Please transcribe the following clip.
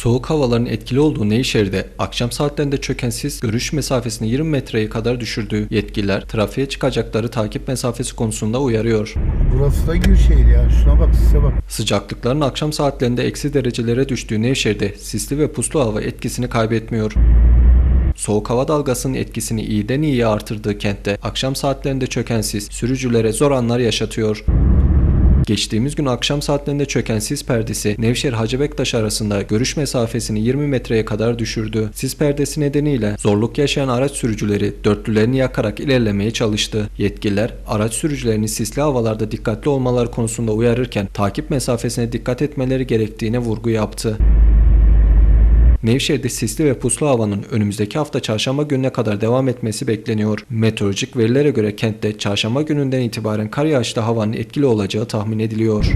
Soğuk havaların etkili olduğu Nevşehir'de akşam saatlerinde çöken sis görüş mesafesini 20 metreye kadar düşürdü. Yetkililer trafiğe çıkacakları takip mesafesi konusunda uyarıyor. Burası da Gülşehir ya. Şuna bak size bak. Sıcaklıkların akşam saatlerinde eksi derecelere düştüğü Nevşehir'de sisli ve puslu hava etkisini kaybetmiyor. Soğuk hava dalgasının etkisini iyiden iyiye artırdığı kentte akşam saatlerinde çöken sis sürücülere zor anlar yaşatıyor. Geçtiğimiz gün akşam saatlerinde çöken sis perdesi Nevşehir Hacı Bektaş arasında görüş mesafesini 20 metreye kadar düşürdü. Sis perdesi nedeniyle zorluk yaşayan araç sürücüleri dörtlülerini yakarak ilerlemeye çalıştı. Yetkililer araç sürücülerini sisli havalarda dikkatli olmaları konusunda uyarırken takip mesafesine dikkat etmeleri gerektiğine vurgu yaptı. Nevşehir'de sisli ve puslu havanın önümüzdeki hafta çarşamba gününe kadar devam etmesi bekleniyor. Meteorolojik verilere göre kentte çarşamba gününden itibaren kar yağışlı havanın etkili olacağı tahmin ediliyor.